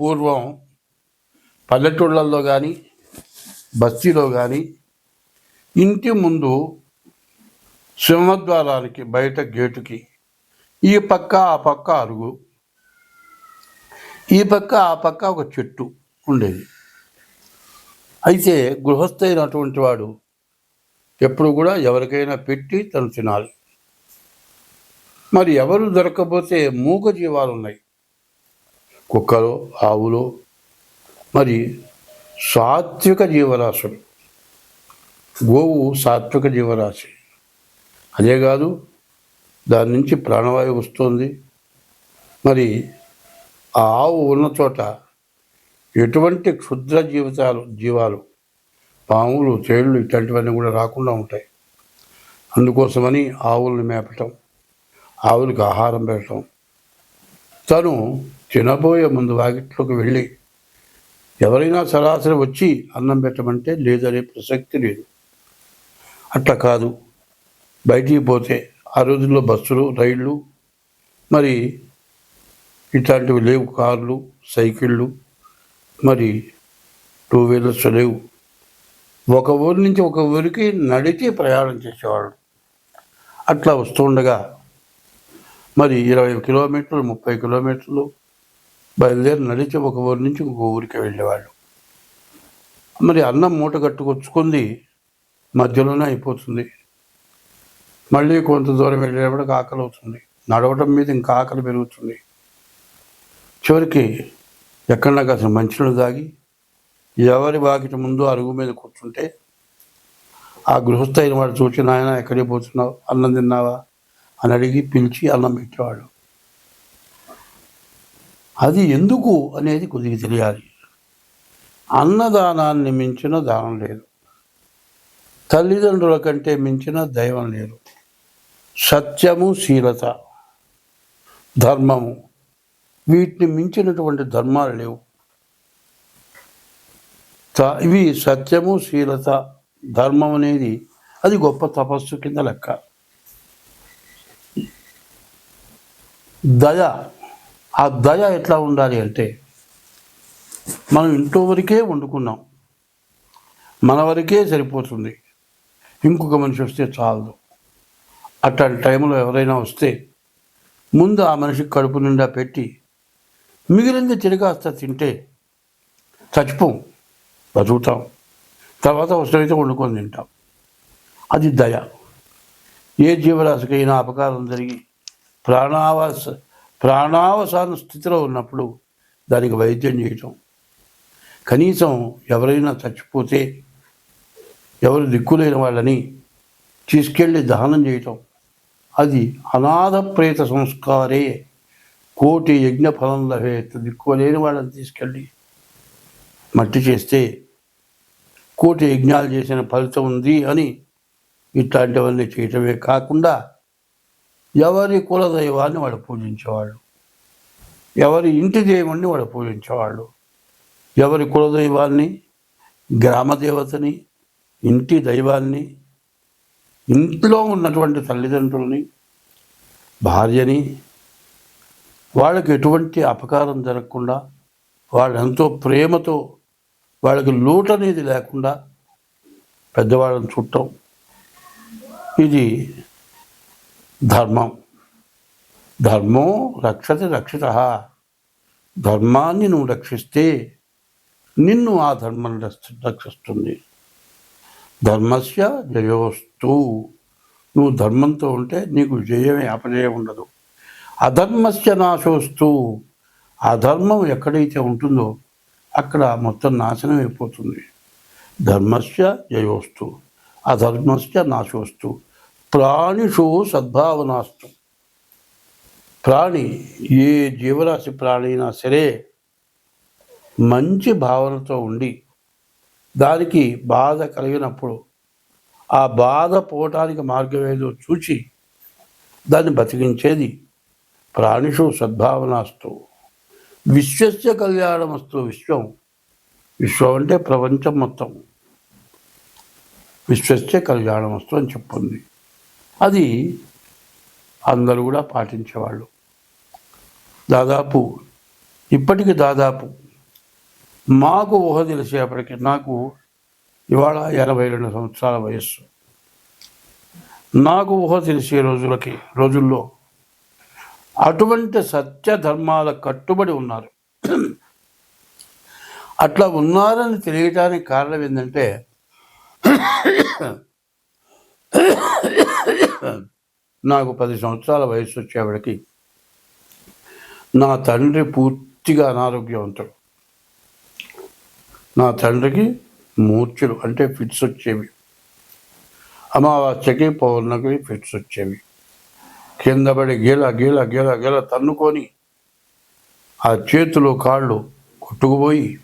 పూర్వం పల్లెటూళ్ళల్లో కానీ బస్తీలో కానీ ఇంటి ముందు సింహద్వారానికి బయట గేటుకి ఈ పక్క ఆ పక్క అరుగు ఈ పక్క ఆ పక్క ఒక చెట్టు ఉండేది. అయితే గృహస్థైనటువంటి వాడు ఎప్పుడు కూడా ఎవరికైనా పెట్టి తను తినాలి. మరి ఎవరు దొరకకపోతే మూగ జీవాలు ఉన్నాయి కుక్కలు ఆవులు మరి సాత్విక జీవరాశులు. గోవు సాత్విక జీవరాశి. అదే కాదు దాని నుంచి ప్రాణవాయువు వస్తుంది. మరి ఆ ఆవు ఉన్న చోట ఎటువంటి క్షుద్ర జీవితాలు జీవాలు పాములు తేళ్ళు ఇట్లాంటివన్నీ కూడా రాకుండా ఉంటాయి. అందుకోసమని ఆవులను మేపటం ఆవులకు ఆహారం పెట్టడం తను తినబోయే ముందు వాకిట్లోకి వెళ్ళి ఎవరైనా సరాసరి వచ్చి అన్నం పెట్టమంటే లేదనే ప్రసక్తి లేదు. అట్లా కాదు. బయటికి పోతే ఆ రోజుల్లో బస్సులు రైళ్ళు మరి ఇట్లాంటివి లేవు. కార్లు సైకిళ్ళు మరి టూ వీలర్స్ లేవు. ఒక ఊరి నుంచి ఒక ఊరికి నడిచి ప్రయాణం చేసేవాళ్ళు. అట్లా వస్తుండగా మరి ఇరవై కిలోమీటర్లు ముప్పై కిలోమీటర్లు బయలుదేరి నడిచి ఒక ఊరి నుంచి ఇంకో ఊరికి వెళ్ళేవాళ్ళు. మరి అన్నం మూట కట్టుకొచ్చుకుంది మధ్యలోనే అయిపోతుంది. మళ్ళీ కొంత దూరం వెళ్ళేటప్పటికి ఆకలి అవుతుంది. నడవటం మీద ఇంకా ఆకలి పెరుగుతుంది. చివరికి ఎక్కడన్నా కాసిన మంచినీళ్ళు తాగి ఎవరి వాకిటి ముందు అరుగు మీద కూర్చుంటే ఆ గృహస్థైన వాడు చూసి నాయన ఎక్కడికి పోతున్నావు? అన్నం తిన్నావా? అని అడిగి పిలిచి అన్నం పెట్టేవాడు అది ఎందుకు అనేది కొద్దిగా తెలియాలి. అన్నదానాన్ని మించిన దానం లేదు. తల్లిదండ్రుల కంటే మించిన దైవం లేదు. సత్యము శీలత ధర్మము వీటిని మించినటువంటి ధర్మాలు లేవు. త- ఇవి సత్యము శీలత ధర్మం అనేది అది గొప్ప తపస్సు కింద లెక్క. దయ ఆ దయ ఎట్లా ఉండాలి అంటే మనం ఇంట్లో వరకే వండుకున్నాం. మన వరకే సరిపోతుంది. ఇంకొక మనిషి వస్తే చాలదు. అట్లాంటి టైంలో ఎవరైనా వస్తే ముందు ఆ మనిషికి కడుపు నిండా పెట్టి మిగిలింది తిరిగాస్త తింటే చచ్చిపోం బతుకుతాం. తర్వాత అవసరమైతే వండుకొని తింటాం. అది దయ. ఏ జీవరాశికైనా అపకారం జరిగి ప్రాణావాస ప్రాణావసాన స్థితిలో ఉన్నప్పుడు దానికి వైద్యం చేయటం. కనీసం ఎవరైనా చచ్చిపోతే ఎవరు దిక్కులేని వాళ్ళని తీసుకెళ్ళి దహనం చేయటం. అది అనాథ ప్రేత సంస్కారే. కోటి యజ్ఞ ఫలం లభేత్ దిక్కులేని వాళ్ళని తీసుకెళ్ళి మట్టి చేస్తే కోటి యజ్ఞాలు చేసిన ఫలితం ఉంది అని ఇట్లాంటివన్నీ చేయటమే కాకుండా ఎవరి కులదైవాన్ని వాడు పూజించేవాళ్ళు ఎవరి ఇంటి దేవుణ్ణి వాడు పూజించేవాళ్ళు ఎవరి కులదైవాన్ని గ్రామదేవతని ఇంటి దైవాన్ని ఇంట్లో ఉన్నటువంటి తల్లిదండ్రులని భార్యని వాళ్ళకి ఎటువంటి అపకారం జరగకుండా వాళ్ళు ఎంతో ప్రేమతో వాళ్ళకి లోటు అనేది లేకుండా పెద్దవాళ్ళని చుట్టం ఇది ధర్మం ధర్మం రక్షతి రక్షిత ధర్మాన్ని నువ్వు రక్షిస్తే నిన్ను ఆ ధర్మం రక్షిస్తుంది ధర్మస్య జయోస్తు నువ్వు ధర్మంతో ఉంటే నీకు జయమే అపజయం ఉండదు। అధర్మస్య నాశోస్తు। అధర్మం ఎక్కడైతే ఉంటుందో అక్కడ మొత్తం నాశనం అయిపోతుంది। ధర్మస్య జయోస్తు అధర్మస్య నాశోస్తు। ప్రాణిషు సద్భావనాస్తు. ప్రాణి ఏ జీవరాశి ప్రాణి అయినా సరే మంచి భావనతో ఉండి దానికి బాధ కలిగినప్పుడు ఆ బాధ పోవటానికి మార్గం ఏదో చూచి దాన్ని బతికించేది ప్రాణిషు సద్భావనాస్తు. విశ్వస్య కళ్యాణమస్తు విశ్వం. విశ్వం అంటే ప్రపంచం మొత్తం. విశ్వస్య కళ్యాణమస్తు అని చెప్పింది. అది అందరూ కూడా పాటించేవాళ్ళు. దాదాపు ఇప్పటికి దాదాపు మాకు ఊహ తెలిసేపటికి నాకు ఇవాళ ఎనభై రెండు సంవత్సరాల వయస్సు. నాకు ఊహ తెలిసే రోజులకి రోజుల్లో అటువంటి సత్య ధర్మాల కట్టుబడి ఉన్నారు. అట్లా ఉన్నారని తెలియటానికి కారణం ఏంటంటే నాకు పది సంవత్సరాల వయసు వచ్చేవాడికి నా తండ్రి పూర్తిగా అనారోగ్యవంతుడు. నా తండ్రికి మూర్ఛలు అంటే ఫిట్స్ వచ్చేవి. అమావాస్యకి పౌర్ణమికి ఫిట్స్ వచ్చేవి. కింద పడి గీల గీల గీల గీల తన్నుకొని ఆ చేతులు కాళ్ళు కొట్టుకుపోయి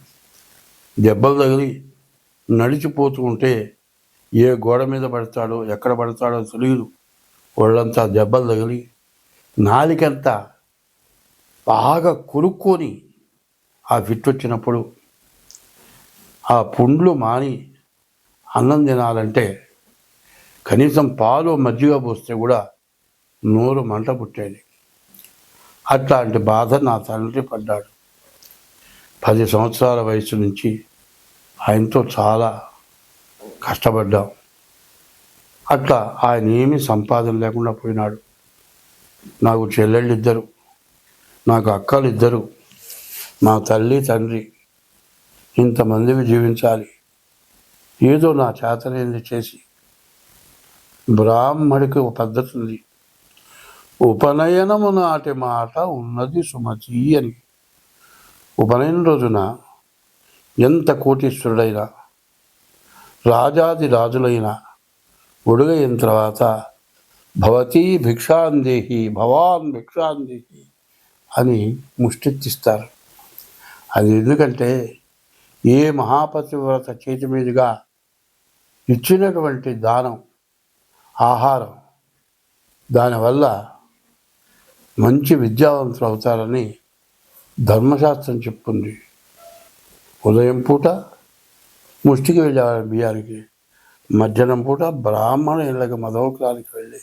దెబ్బలు తగిలి నడిచిపోతూ ఉంటే ఏ గోడ మీద పడతాడో ఎక్కడ పడతాడో తెలియదు ఒళ్ళంతా దెబ్బలు తగిలి నాలికంతా బాగా కొనుక్కొని ఆ ఫిట్ వచ్చినప్పుడు ఆ పుండ్లు మాని అన్నం తినాలంటే కనీసం పాలు మజ్జిగ పోస్తే కూడా నోరు మంట పుట్టేది. అట్లాంటి బాధ నా తండ్రి పడ్డాడు. పది సంవత్సరాల వయసు నుంచి ఆయనతో చాలా కష్టపడ్డాం. అట్లా ఆయన ఏమీ సంపాదన లేకుండా పోయినాడు. నాకు చెల్లెళ్ళు ఇద్దరు నాకు అక్కలు ఇద్దరు మా తల్లి తండ్రి ఇంతమందివి జీవించాలి. ఏదో నా చేతనేది చేసి బ్రాహ్మడికి ఒక పద్ధతి ఉంది. ఉపనయనము నాటి మాట ఉన్నది సుమతి అని. ఉపనయనం రోజున ఎంత కోటీశ్వరుడైనా రాజాది రాజులైన ఉడుగైన తర్వాత భవతీ భిక్షాందేహి భవాన్ భిక్షాందేహి అని ముష్టెత్తిస్తారు. అది ఎందుకంటే ఏ మహాపతివ్రత చేతి మీదుగా ఇచ్చినటువంటి దానం ఆహారం దానివల్ల మంచి విద్యావంతులు అవుతారని ధర్మశాస్త్రం చెప్తుంది. ఉదయం పూట ముష్టికి వెళ్ళేవారు బియ్యానికి. మధ్యాహ్నం పూట బ్రాహ్మణ ఇళ్ళకి మదవకానికి వెళ్ళి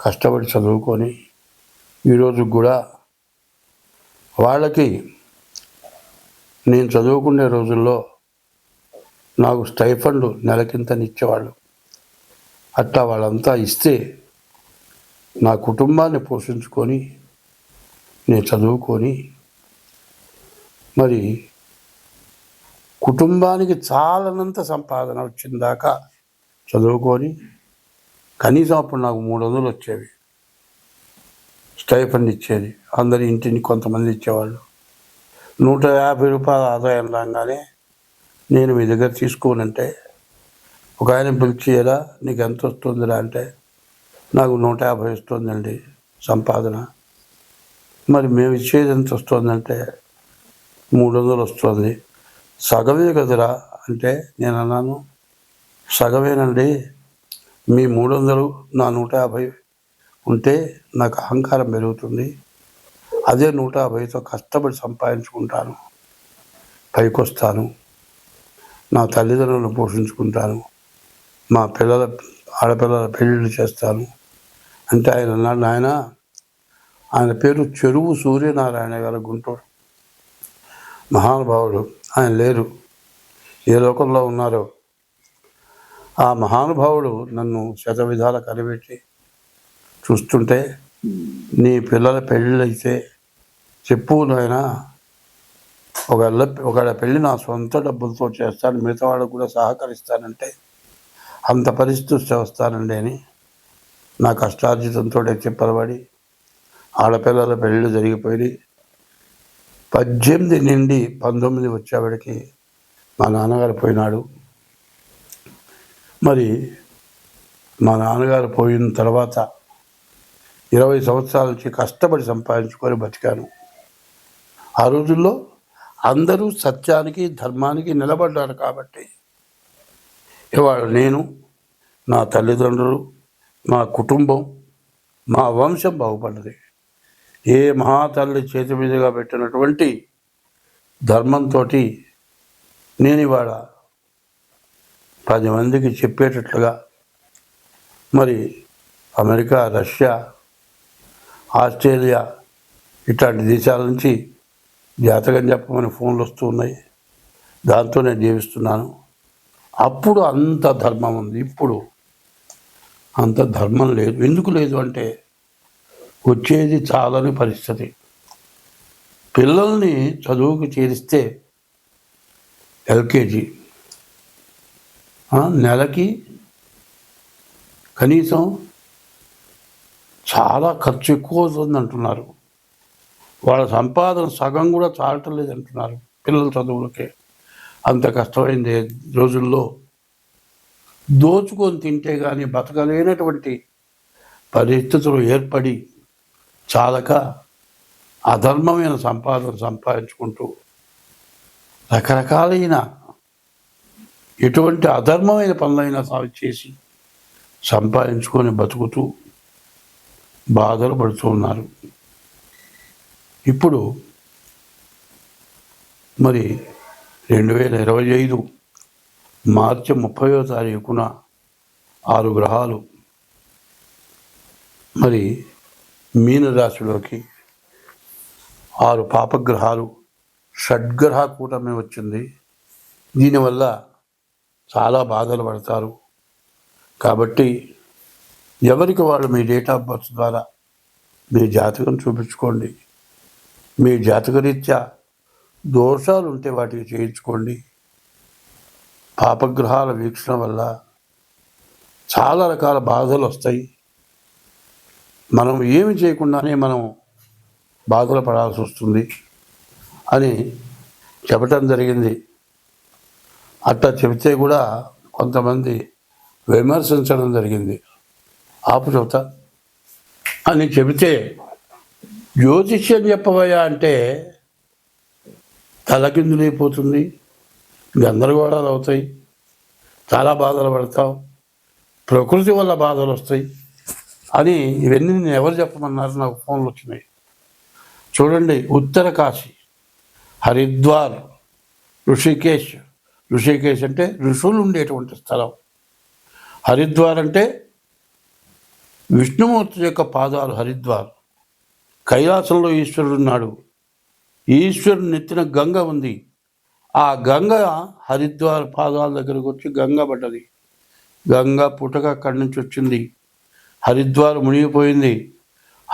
కష్టపడి చదువుకొని ఈరోజు కూడా వాళ్ళకి నేను చదువుకునే రోజుల్లో నాకు స్టైఫండ్ నెలకింతనిచ్చేవాళ్ళు. అట్లా వాళ్ళంతా ఇస్తే నా కుటుంబాన్ని పోషించుకొని నేను చదువుకొని మరి కుటుంబానికి చాలనంత సంపాదన వచ్చిందాకా చదువుకొని కనీసం అప్పుడు నాకు మూడు వందలు వచ్చేవి. స్టైఫండ్ ఇచ్చేది. అందరి ఇంటిని కొంతమంది ఇచ్చేవాళ్ళు. నూట యాభై రూపాయల ఆదాయం రాగానే నేను మీ దగ్గర తీసుకోనంటే ఒక ఆయన పిలిచియరా నీకు ఎంత వస్తుందిరా? అంటే నాకు నూట యాభై వస్తుందండి సంపాదన. మరి మేము ఇచ్చేది ఎంత వస్తుందంటే మూడు వందలు వస్తుంది. సగమే కదురా అంటే నేను అన్నాను సగమేనండి మీ మూడు వందలు నా నూట యాభై ఉంటే నాకు అహంకారం పెరుగుతుంది. అదే నూట యాభైతో కష్టపడి సంపాదించుకుంటాను. పైకొస్తాను. నా తల్లిదండ్రులను పోషించుకుంటాను. మా పిల్లల ఆడపిల్లల పెళ్ళిళ్ళు చేస్తాను. అంటే ఆయన అన్నాడు నాయన ఆయన పేరు చెరువు సూర్యనారాయణ గారు గుంటూరు. మహానుభావుడు. ఆయన లేరు. ఏ లోకంలో ఉన్నారో. ఆ మహానుభావుడు నన్ను శత విధాలు కనిపెట్టి చూస్తుంటే నీ పిల్లల పెళ్ళిళ్ళైతే చెప్పు నాయన. ఒకవేళ ఒకవేళ పెళ్ళి నా సొంత డబ్బులతో చేస్తాను మిగతా వాళ్ళకు కూడా సహకరిస్తానంటే అంత పరిస్థితి వస్తానండి అని నా కష్టార్జితంతో చెప్పబడి ఆడపిల్లల పెళ్ళిళ్ళు జరిగిపోయి పద్దెనిమిది నుండి పంతొమ్మిది వచ్చేవాడికి మా నాన్నగారు పోయినాడు. మరి మా నాన్నగారు పోయిన తర్వాత ఇరవై సంవత్సరాల నుంచి కష్టపడి సంపాదించుకొని బతికాను. ఆ రోజుల్లో అందరూ సత్యానికి ధర్మానికి నిలబడ్డారు కాబట్టి ఇవాళ నేను నా తల్లిదండ్రులు మా కుటుంబం మా వంశం బాగుపడ్డది. ఏ మహాతల్లి చేతి మీదుగా పెట్టినటువంటి ధర్మంతో నేను ఇవాళ పది మందికి చెప్పేటట్లుగా మరి అమెరికా రష్యా ఆస్ట్రేలియా ఇట్లాంటి దేశాల నుంచి జాతకం చెప్పమని ఫోన్లు వస్తూ ఉన్నాయి. దాంతో నేను జీవిస్తున్నాను. అప్పుడు అంత ధర్మం ఉంది. ఇప్పుడు అంత ధర్మం లేదు. ఎందుకు లేదు అంటే వచ్చేది చాలని పరిస్థితి. పిల్లల్ని చదువుకు చేరిస్తే ఎల్కేజీ. నెలకి కనీసం చాలా ఖర్చు ఎక్కువ అవుతుంది అంటున్నారు. వాళ్ళ సంపాదన సగం కూడా చాలటం లేదు అంటున్నారు పిల్లల చదువులకే. అంత కష్టమైంది రోజుల్లో. దోచుకొని తింటే కానీ బతకలేనటువంటి పరిస్థితులు ఏర్పడి చాలక అధర్మమైన సంపాదన సంపాదించుకుంటూ రకరకాలైన ఎటువంటి అధర్మమైన పనులైనా సాగు చేసి సంపాదించుకొని బతుకుతూ బాధలు పడుతూ ఉన్నారు. ఇప్పుడు మరి రెండు వేల ఇరవై ఐదు మార్చి ముప్పయో తారీఖున ఆరు గ్రహాలు మరి మీనరాశిలోకి ఆరు పాపగ్రహాలు షడ్గ్రహ కూటమి వచ్చింది. దీనివల్ల చాలా బాధలు పడతారు. కాబట్టి ఎవరికి వాళ్ళు మీ డేట్ ఆఫ్ బర్త్ ద్వారా మీ జాతకం చూపించుకోండి. మీ జాతకరీత్యా దోషాలు ఉంటే వాటికి చేయించుకోండి. పాపగ్రహాల వీక్షణ వల్ల చాలా రకాల బాధలు వస్తాయి. మనం ఏమి చేయకుండానే మనం బాధలు పడాల్సి వస్తుంది అని చెప్పటం జరిగింది. అట్లా చెబితే కూడా కొంతమంది విమర్శించడం జరిగింది. ఆపు చెబుతా. అని చెబితే జ్యోతిష్యం చెప్పవయ్యా అంటే తలకిందులైపోతుంది గందరగోళాలు అవుతాయి చాలా బాధలు పడతావు ప్రకృతి వల్ల బాధలు వస్తాయి. అని ఇవన్నీ నేను ఎవరు చెప్పమన్నారు? నాకు ఫోన్లు వచ్చినాయి. చూడండి ఉత్తర కాశీ హరిద్వార్ ఋషికేశ్. ఋషికేశ్ అంటే ఋషులు ఉండేటువంటి స్థలం. హరిద్వార్ అంటే విష్ణుమూర్తి యొక్క పాదాలు హరిద్వార్. కైలాసంలో ఈశ్వరుడు ఉన్నాడు. ఈశ్వరుడు నెత్తిన గంగ ఉంది. ఆ గంగ హరిద్వార్ పాదాల దగ్గరకు వచ్చి గంగ పడ్డది. గంగ పుటక అక్కడి నుంచి వచ్చింది. హరిద్వార్ మునిగిపోయింది.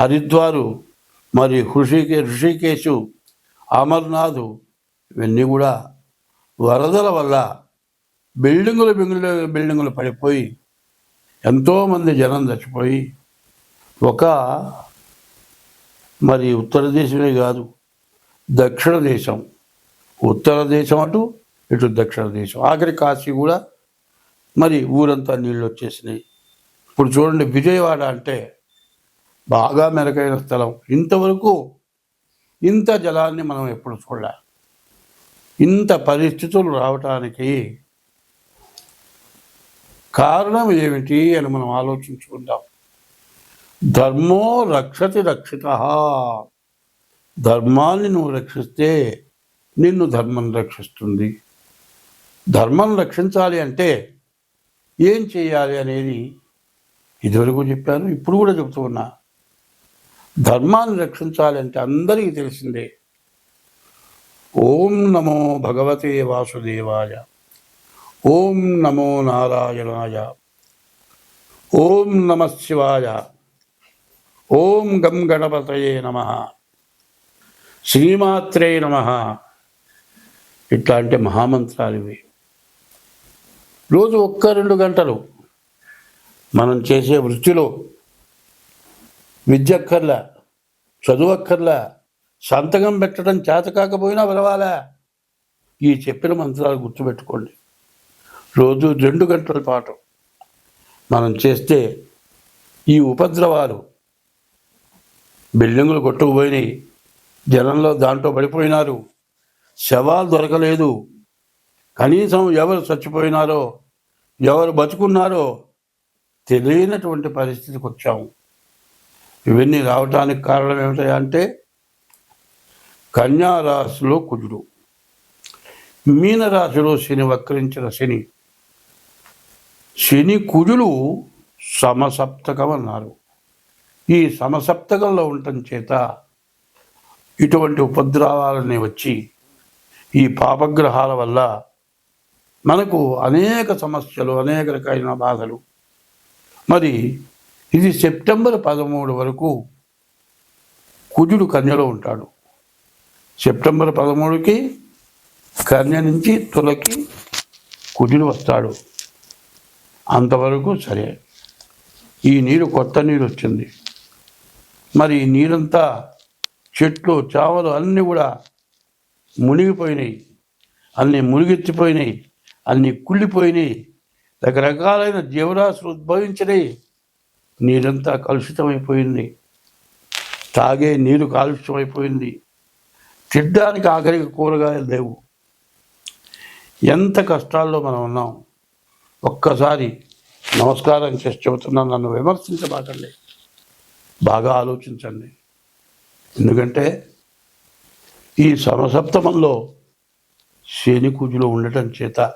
హరిద్వారు మరి హృషికే ఋషికేశు అమర్నాథ్ ఇవన్నీ కూడా వరదల వల్ల బిల్డింగులు బిల్డింగులు బిల్డింగులు పడిపోయి ఎంతోమంది జనం చచ్చిపోయి ఒక మరి ఉత్తర దేశమే కాదు దక్షిణ దేశం. ఉత్తర దేశం అటు ఇటు దక్షిణ దేశం. ఆఖరి కాశీ కూడా మరి ఊరంతా నీళ్ళు వచ్చేసినాయి. ఇప్పుడు చూడండి విజయవాడ అంటే బాగా మెరుగైన స్థలం. ఇంతవరకు ఇంత జలాన్ని మనం ఎప్పుడు చూడలే. ఇంత పరిస్థితులు రావటానికి కారణం ఏమిటి అని మనం ఆలోచించుకుందాం. ధర్మో రక్షతి రక్షిత. ధర్మాన్ని నువ్వు రక్షిస్తే నిన్ను ధర్మం రక్షిస్తుంది. ధర్మం రక్షించాలి అంటే ఏం చేయాలి అనేది ఇదివరకు చెప్పాను ఇప్పుడు కూడా చెబుతూ ఉన్నా. ధర్మాన్ని రక్షించాలంటే అందరికీ తెలిసిందే. ఓం నమో భగవతే వాసుదేవాయ ఓం నమో నారాయణాయ ఓం నమ శివాయ ఓం గం గణపతయే నమ శ్రీమాత్రే నమ. ఇట్లాంటి మహామంత్రాలు ఇవి. రోజు ఒక్క రెండు గంటలు. మనం చేసే వృత్తిలో విద్యక్కర్లా చదువక్కర్లా సంతకం పెట్టడం చేత కాకపోయినా విలవాలా ఈ చెప్పిన మంత్రాలు గుర్తుపెట్టుకోండి. రోజు రెండు గంటల పాటు మనం చేస్తే ఈ ఉపద్రవాలు బిల్డింగులు కొట్టుకుపోయినాయి జనంలో దాంట్లో పడిపోయినారు శవాలు దొరకలేదు. కనీసం ఎవరు చచ్చిపోయినారో ఎవరు బతుకున్నారో తెలియనటువంటి పరిస్థితికి వచ్చాము. ఇవన్నీ రావటానికి కారణం ఏమిటంటే కన్యారాశిలో కుజుడు. మీనరాశిలో శని వక్రించిన శని. శని కుజులు సమసప్తకం అన్నారు. ఈ సమసప్తకంలో ఉండటం చేత ఇటువంటి ఉపద్రవాలన్నీ వచ్చి ఈ పాపగ్రహాల వల్ల మనకు అనేక సమస్యలు అనేక రకమైన బాధలు మరి ఇది సెప్టెంబర్ పదమూడు వరకు కుజుడు కన్యలో ఉంటాడు. సెప్టెంబర్ పదమూడుకి కన్య నుంచి తులకి కుజుడు వస్తాడు. అంతవరకు సరే. ఈ నీరు కొత్త నీరు వచ్చింది. మరి ఈ నీరంతా చెట్లు చావలు అన్నీ కూడా మునిగిపోయినాయి. అన్నీ మునిగెత్తిపోయినాయి. అన్నీ కుళ్ళిపోయినాయి. రకరకాలైన జీవరాశులు ఉద్భవించినాయి నీరంతా కలుషితమైపోయింది. తాగే నీరు కాలుష్యమైపోయింది. తినడానికి ఆఖరికి కూరగాయలు లేవు. ఎంత కష్టాల్లో మనం ఉన్నాం. ఒక్కసారి నమస్కారం చేసి చెబుతున్నాను నన్ను విమర్శించబాకండి. బాగా ఆలోచించండి. ఎందుకంటే ఈ సమసప్తమంలో శని కూజులో ఉండటం చేత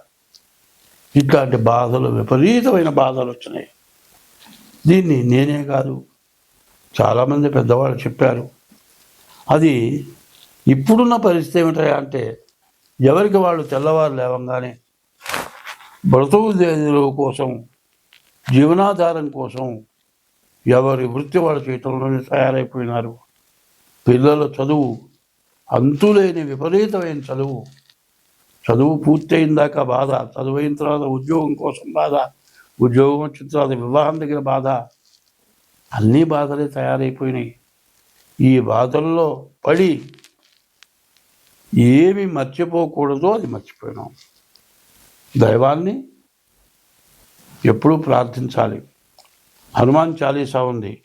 ఇట్లాంటి బాధలు విపరీతమైన బాధలు వచ్చినాయి. దీన్ని నేనే కాదు. చాలామంది పెద్దవాళ్ళు చెప్పారు. అది ఇప్పుడున్న పరిస్థితి ఏమిటా అంటే ఎవరికి వాళ్ళు తెల్లవారు లేవంగానే బ్రతుకు కోసం జీవనాధారం కోసం ఎవరి వృత్తి వాళ్ళు చేయటంలోనే తయారైపోయినారు. పిల్లల చదువు అంతులేని విపరీతమైన చదువు. చదువు పూర్తయిన దాకా బాధ చదువైన తర్వాత ఉద్యోగం కోసం బాధ ఉద్యోగం వచ్చిన తర్వాత వివాహం దగ్గర బాధ అన్ని బాధలే తయారైపోయినాయి. ఈ బాధల్లో పడి ఏమి మర్చిపోకూడదో అది మర్చిపోయినాం. దైవాన్ని ఎప్పుడూ ప్రార్థించాలి. హనుమాన్ చాలీసా ఉంది.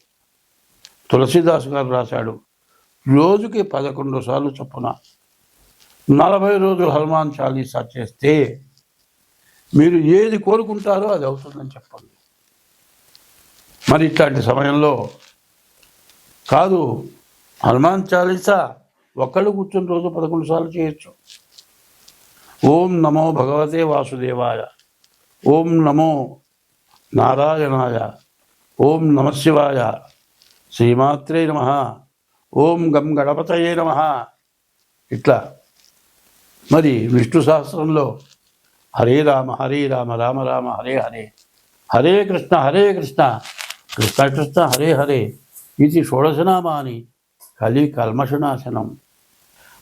తులసీదాస్ గారు రాశాడు రోజుకి పదకొండు సార్లు చొప్పున నలభై రోజులు హనుమాన్ చాలీసా చేస్తే మీరు ఏది కోరుకుంటారో అది అవుతుందని చెప్పండి. మరి ఇట్లాంటి సమయంలో కాదు హనుమాన్ చాలీసా ఒక్కళ్ళు కూర్చొని రోజు పదకొండు సార్లు చేయొచ్చు. ఓం నమో భగవతే వాసుదేవాయ ఓం నమో నారాయణాయ ఓం నమ శివాయ శ్రీమాత్రే నమ ఓం గం గణపతయే నమ ఇట్లా. మరి విష్ణు సహస్రంలో హరే రామ హరే రామ రామ రామ హరే హరే. హరే కృష్ణ హరే కృష్ణ. కృష్ణ కృష్ణ హరే హరే. ఇది షోడశనామాని కలి కల్మషనాశనం.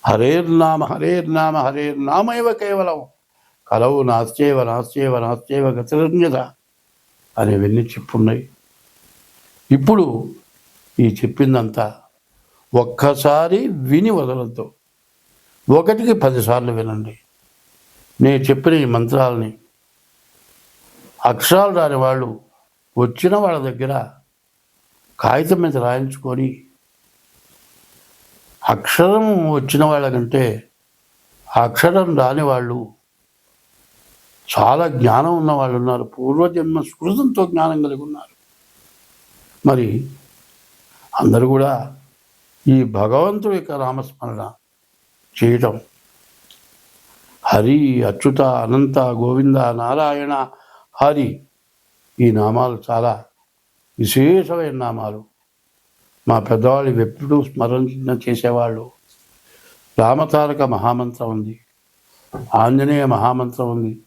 హరేర్నామ హరేర్నామ హరేర్నామైవ కేవలం. కలవు నాశ్చేవ నాశ్చేవ నాశ్చేవ గతిరంజద అనేవన్నీ చెప్పున్నాయి. ఇప్పుడు ఈ చెప్పిందంతా ఒక్కసారి విని వదలంతో. ఒకటికి పదిసార్లు వినండి. నేను చెప్పిన ఈ మంత్రాలని అక్షరాలు రాని వాళ్ళు వచ్చిన వాళ్ళ దగ్గర కాగితం మీద రాయించుకొని అక్షరం వచ్చిన వాళ్ళకంటే అక్షరం రాని వాళ్ళు చాలా జ్ఞానం ఉన్న వాళ్ళు ఉన్నారు. పూర్వజన్మ స్మృతంతో జ్ఞానం కలిగి ఉన్నారు. మరి అందరూ కూడా ఈ భగవంతుడి యొక్క నామస్మరణ చేయటం. హరి అచ్యుత అనంత గోవింద నారాయణ హరి ఈ నామాలు చాలా విశేషమైన నామాలు. మా పెద్దవాళ్ళు ఎప్పుడూ స్మరణ చేసేవాళ్ళు. రామతారక మహామంత్రం ఉంది. ఆంజనేయ మహామంత్రం ఉంది.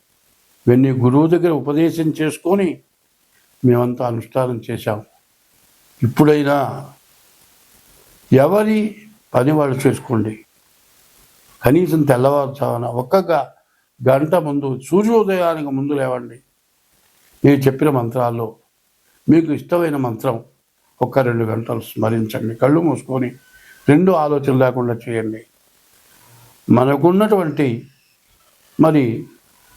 ఇవన్నీ గురువు దగ్గర ఉపదేశం చేసుకొని మేమంతా అనుష్ఠానం చేశాం. ఇప్పుడైనా ఎవరి పని వాళ్ళు చేసుకోండి. కనీసం తెల్లవారుజామున ఒక్క గంట ముందు సూర్యోదయానికి ముందు లేవండి. నేను చెప్పిన మంత్రాల్లో మీకు ఇష్టమైన మంత్రం ఒక్క రెండు గంటలు స్మరించండి. కళ్ళు మూసుకొని రెండు ఆలోచన లేకుండా చేయండి. మనకున్నటువంటి మరి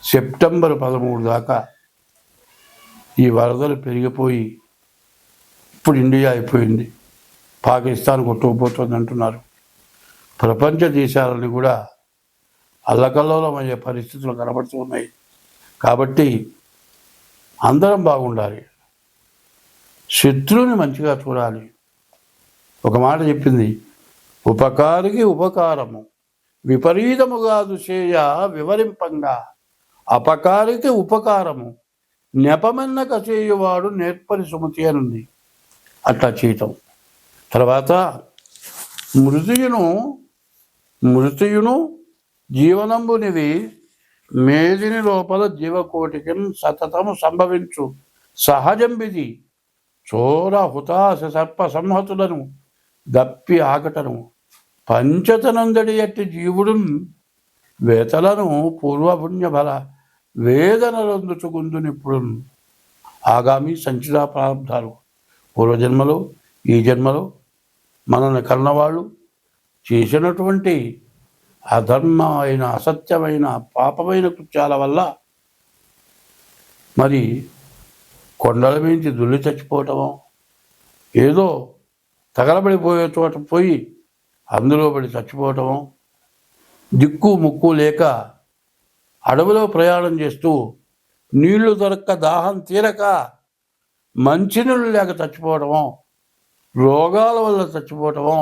సెప్టెంబర్ పదమూడు దాకా ఈ వరదలు పెరిగిపోయి ఇప్పుడు ఇండియా అయిపోయింది. పాకిస్తాన్ కొట్టుకుపోతుంది అంటున్నారు ప్రపంచ దేశాలని కూడా అల్లకల్లోలమయ్యే పరిస్థితులు కనబడుతూ ఉన్నాయి కాబట్టి అందరం బాగుండాలి. శత్రువుని మంచిగా చూడాలి. ఒక మాట చెప్పింది ఉపకారికి ఉపకారము విపరీతముగా దుషేయ వివరింపంగా అపకారికి ఉపకారము నెపమెన్నక చేయువాడు నేర్పరి సుమతి అనుంది. అట్లా చేయటం. తర్వాత మృదుయును మృతియును జీవనంబునివి మేదిని లోపల జీవకోటికి సతతము సంభవించు. సహజంబిది. చోర హుతాశ సర్ప సంహతులను దప్పి ఆకటను పంచతనందడి ఎట్టి జీవుడు వేతలను పూర్వపుణ్య బల వేదన ఆగామి సంచిత ప్రారంధాలు పూర్వజన్మలో ఈ జన్మలో మనల్ని కన్నవాళ్ళు చేసినటువంటి అధర్మమైన అసత్యమైన పాపమైన కృత్యాల వల్ల మరి కొండల మించి దుల్లి చచ్చిపోవటమో ఏదో తగలబడిపోయే చోట పోయి అందులో పడి చచ్చిపోవటమో దిక్కు ముక్కు లేక అడవిలో ప్రయాణం చేస్తూ నీళ్ళు దొరక్క దాహం తీరక మంచినీళ్ళు లేక చచ్చిపోవటమో రోగాల వల్ల చచ్చిపోవటమో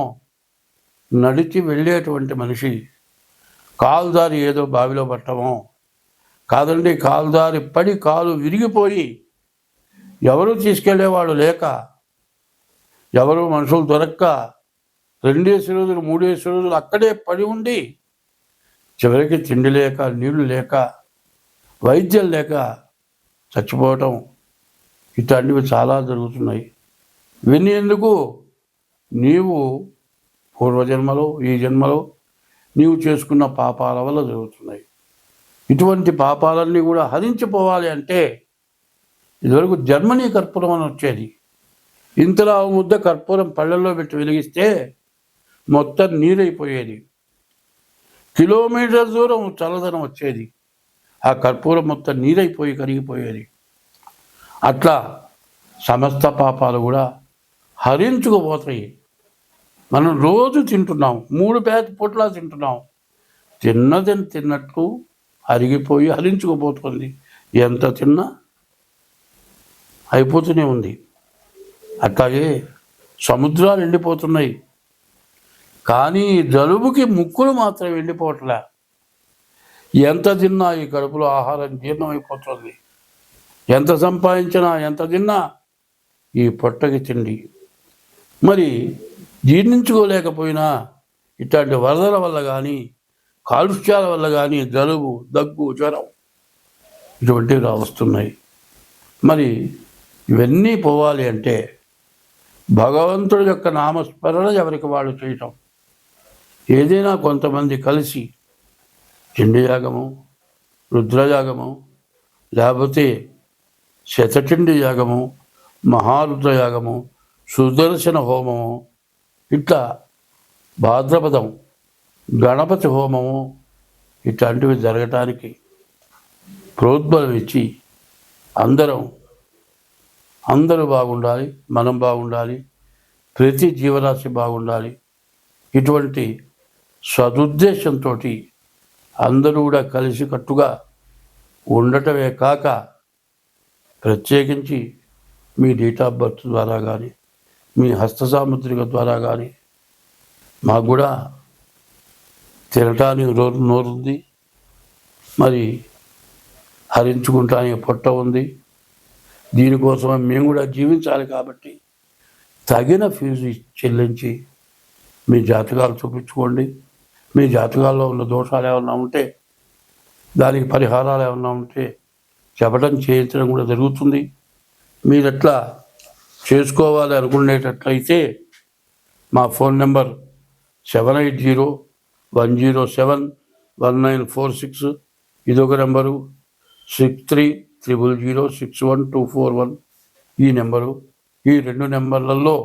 నడిచి వెళ్ళేటువంటి మనిషి కాలుదారి ఏదో బావిలో పట్టమో. కాదండి కాలుదారి పడి కాలు విరిగిపోయి ఎవరు తీసుకెళ్ళేవాడు లేక ఎవరు మనుషులు దొరక్క రెండేసి రోజులు మూడేసి రోజులు అక్కడే పడి ఉండి చివరికి తిండి లేక నీళ్ళు లేక వైద్యం లేక చచ్చిపోవటం ఇట్లాంటివి చాలా జరుగుతున్నాయి. విని ఎందుకు నీవు పూర్వజన్మలో ఈ జన్మలో నీవు చేసుకున్న పాపాల వల్ల జరుగుతున్నాయి. ఇటువంటి పాపాలన్నీ కూడా హరించిపోవాలి అంటే ఇదివరకు జర్మనీ కర్పూరం అని వచ్చేది. ఇంతలా ముద్ద కర్పూరం పళ్ళల్లో పెట్టి వెలిగిస్తే మొత్తం నీరైపోయేది. కిలోమీటర్ దూరం చల్లదనం వచ్చేది. ఆ కర్పూరం మొత్తం నీరైపోయి కరిగిపోయేది. అట్లా సమస్త పాపాలు కూడా హరించుకుపోతాయి. మనం రోజు తింటున్నాం. మూడు పేద పూట్లా తింటున్నాం. తిన్నదని తిన్నట్టు అరిగిపోయి హరించుకుపోతుంది ఎంత తిన్నా అయిపోతూనే ఉంది. అట్లాగే సముద్రాలు ఎండిపోతున్నాయి. కానీ జలుబుకి ముక్కులు మాత్రం ఎండిపోవట్లే. ఎంత తిన్నా ఈ కడుపులో ఆహారం జీర్ణమైపోతుంది. ఎంత సంపాదించినా ఎంత తిన్నా ఈ పొట్టకి తిండి. మరి జీర్ణించుకోలేకపోయినా ఇట్లాంటి వరదల వల్ల కానీ కాలుష్యాల వల్ల కానీ జలుబు దగ్గు జ్వరం ఇటువంటివి రావస్తున్నాయి మరి ఇవన్నీ పోవాలి అంటే భగవంతుడి యొక్క నామస్మరణ ఎవరికి వాళ్ళు చేయటం? ఏదైనా కొంతమంది కలిసి చండీయాగము రుద్రయాగము లేకపోతే శతచండి యాగము మహారుద్రయాగము సుదర్శన హోమము ఇట్లా భాద్రపదం గణపతి హోమము ఇట్లాంటివి జరగటానికి ప్రోద్బలం ఇచ్చి అందరం అందరూ బాగుండాలి మనం బాగుండాలి ప్రతి జీవరాశి బాగుండాలి ఇటువంటి సదుద్దేశంతో అందరూ కూడా కలిసికట్టుగా ఉండటమే కాక ప్రత్యేకించి మీ డేట్ ఆఫ్ బర్త్ ద్వారా కానీ మీ హస్త సాముద్రిక ద్వారా కానీ మాకు కూడా తినటానికి నోరు నోరుంది. మరి హరించుకుంటానికి పొట్ట ఉంది. దీనికోసం మేము కూడా జీవించాలి కాబట్టి తగిన ఫీజు చెల్లించి మీ జాతకాలు చూపించుకోండి. మీ జాతకాల్లో ఉన్న దోషాలు ఏమన్నా ఉంటే దానికి పరిహారాలు ఏమన్నా ఉంటే చెప్పడం చేయించడం కూడా జరుగుతుంది. మీరు ఎట్లా చేసుకోవాలి అనుకునేటట్లయితే మా phone number seven eight zero one zero seven one nine four six ఇదొక number. Six three triple zero six one two four one ఈ నెంబరు. ఈ రెండు నెంబర్లలో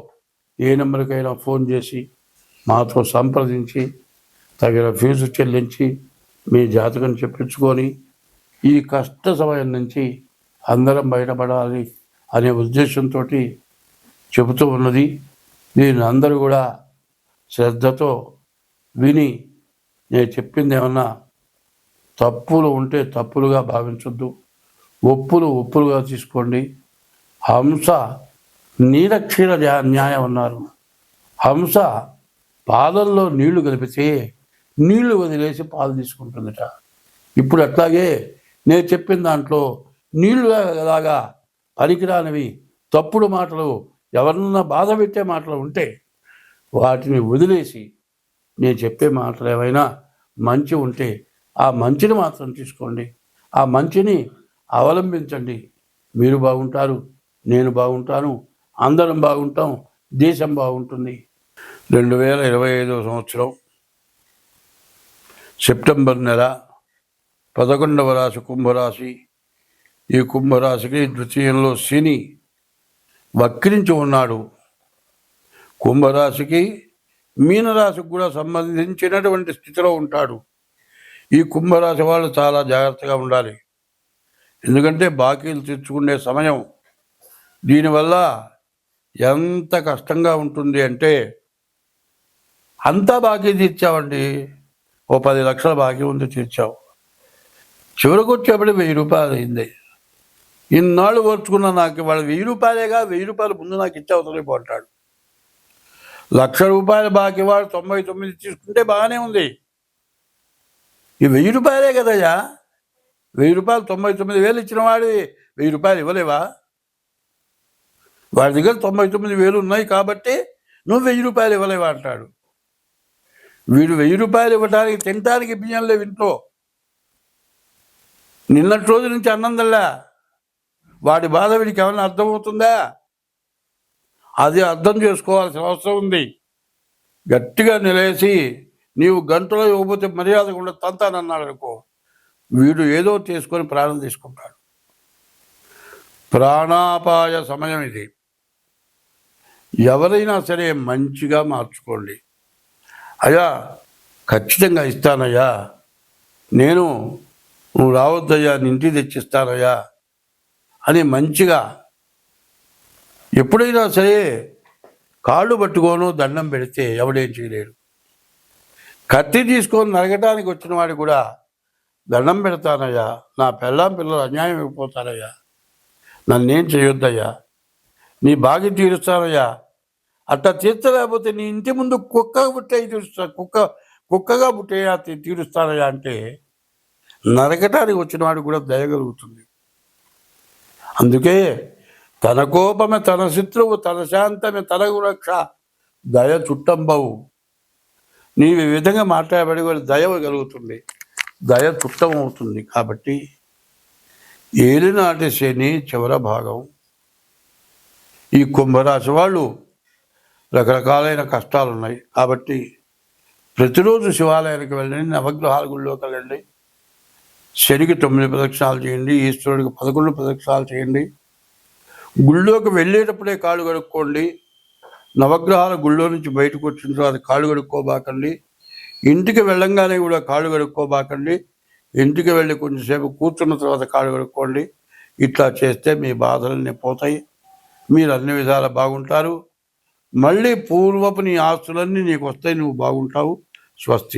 ఏ నెంబర్కైనా ఫోన్ చేసి మాతో సంప్రదించి తగిన ఫీజు చెల్లించి మీ జాతకం చెప్పించుకొని ఈ కష్ట సమయం నుంచి అందరం బయటపడాలి అనే ఉద్దేశంతో చెబుతూ ఉన్నది. దీన్ని అందరూ కూడా శ్రద్ధతో విని నేను చెప్పింది ఏమన్నా తప్పులు ఉంటే తప్పులుగా భావించొద్దు. ఒప్పులు ఒప్పులుగా తీసుకోండి. హంస నీలక్షీర న్యాయం అన్నారు. హంస పాలల్లో నీళ్ళు కలిపితే నీళ్ళు వదిలేసి పాలు తీసుకుంటుందట. ఇప్పుడు అట్లాగే నేను చెప్పిన దాంట్లో నీళ్ళు లాగా పనికిరానివి తప్పుడు మాటలు ఎవరన్నా బాధ పెట్టే మాటలు ఉంటే వాటిని వదిలేసి నేను చెప్పే మాటలు ఏమైనా మంచి ఉంటే ఆ మంచిని మాత్రం తీసుకోండి. ఆ మంచిని అవలంబించండి. మీరు బాగుంటారు నేను బాగుంటాను అందరం బాగుంటాం దేశం బాగుంటుంది. రెండు వేల ఇరవై ఐదవ సంవత్సరం సెప్టెంబర్ నెల పదకొండవ రాశి కుంభరాశి. ఈ కుంభరాశికి ద్వితీయంలో శని వక్రించి ఉన్నాడు. కుంభరాశికి మీనరాశికి కూడా సంబంధించినటువంటి స్థితిలో ఉంటాడు. ఈ కుంభరాశి వాళ్ళు చాలా జాగ్రత్తగా ఉండాలి. ఎందుకంటే బాకీలు తెచ్చుకునే సమయం. దీనివల్ల ఎంత కష్టంగా ఉంటుంది అంటే అంతా బాకీ తీర్చావండి. ఓ పది లక్షల బాకీ ఉంది తీర్చావు. చివరికి వచ్చేప్పుడు వెయ్యి రూపాయలు అయింది ఇన్నాళ్ళు ఓర్చుకున్న నాకు వాళ్ళు వెయ్యి రూపాయలేగా వెయ్యి రూపాయలు ముందు నాకు ఇచ్చే తొలిపో పోంటాడు లక్ష రూపాయలు బాకీ వాడు తొంభై తొమ్మిది తీసుకుంటే బాగానే ఉంది. ఈ వెయ్యి రూపాయలే కదయ్యా? వెయ్యి రూపాయలు తొంభై తొమ్మిది వేలు ఇచ్చిన వాడి వెయ్యి రూపాయలు ఇవ్వలేవా? వాడి దగ్గర తొంభై తొమ్మిది వేలు ఉన్నాయి కాబట్టి నువ్వు వెయ్యి రూపాయలు ఇవ్వలేవా అంటాడు. వీడు వెయ్యి రూపాయలు ఇవ్వడానికి తినటానికి బియ్యం లేవు ఇంట్లో. నిన్నటి రోజు నుంచి అన్నందల్లా వాడి బాధ వీడికి ఏమైనా అర్థమవుతుందా? అది అర్థం చేసుకోవాల్సిన అవసరం ఉంది. గట్టిగా నిలేసి నీవు గంటలో ఇవ్వకపోతే మర్యాదగా ఉండదు తంతానన్నాడు అనుకో. వీడు ఏదో చేసుకొని ప్రాణం తీసుకుంటాడు. ప్రాణాపాయ సమయం ఇది. ఎవరైనా సరే మంచిగా మార్చుకోండి. అయ్యా ఖచ్చితంగా ఇస్తానయ్యా. నేను నువ్వు రావద్దయ్యా నీ ఇంటికి తెచ్చిస్తానయ్యా. అని మంచిగా ఎప్పుడైనా సరే కాళ్ళు పట్టుకోను దండం పెడితే ఎవడేం చేయలేడు. కత్తి తీసుకొని నరగటానికి వచ్చిన వాడు కూడా దండం పెడతానయ్యా నా పెళ్ళాం పిల్లలు అన్యాయం అయిపోతారయ్యా నన్నేం చేయొద్దయ్యా నీ బాగి తీరుస్తానయ్యా అట్టా తీర్చలేకపోతే నీ ఇంటి ముందు కుక్క పుట్టే తీరుస్తా కుక్క కుక్కగా పుట్టేయా తీ- తీరుస్తానయ్యా అంటే నరకటానికి వచ్చిన వాడు కూడా దయగలుగుతుంది అందుకే తన కోపమే తన శత్రువు తన శాంతమే తన రక్ష. దయ చుట్టంబవు. నీవు ఈ విధంగా మాట్లాడబడి వాడి దయ కలుగుతుంది. దయ చుట్టం అవుతుంది కాబట్టి ఏలినాటి శని చివర భాగం. ఈ కుంభరాశి వాళ్ళు రకరకాలైన కష్టాలు ఉన్నాయి కాబట్టి ప్రతిరోజు శివాలయానికి వెళ్ళండి నవగ్రహాల గుళ్ళోకి వెళ్ళండి. శనికి తొమ్మిది ప్రదక్షిణాలు చేయండి ఈశ్వరుడికి పదకొండు ప్రదక్షిణాలు చేయండి. గుళ్ళోకి వెళ్ళేటప్పుడే కాళ్ళు కడుక్కోండి. నవగ్రహాల గుళ్ళో నుంచి బయటకు వచ్చిన తర్వాత కాళ్ళు కడుక్కోబాకండి. ఇంటికి వెళ్ళంగానే కూడా కాళ్ళు కడుక్కోబాకండి. ఇంటికి వెళ్ళి కొంచెంసేపు కూర్చున్న తర్వాత కాళ్ళు కడుక్కోండి. ఇట్లా చేస్తే మీ బాధలన్నీ పోతాయి. మీరు అన్ని విధాలా బాగుంటారు. మళ్ళీ పూర్వపు నీ ఆస్తులన్నీ నీకు వస్తాయి నువ్వు బాగుంటావు. స్వస్తి.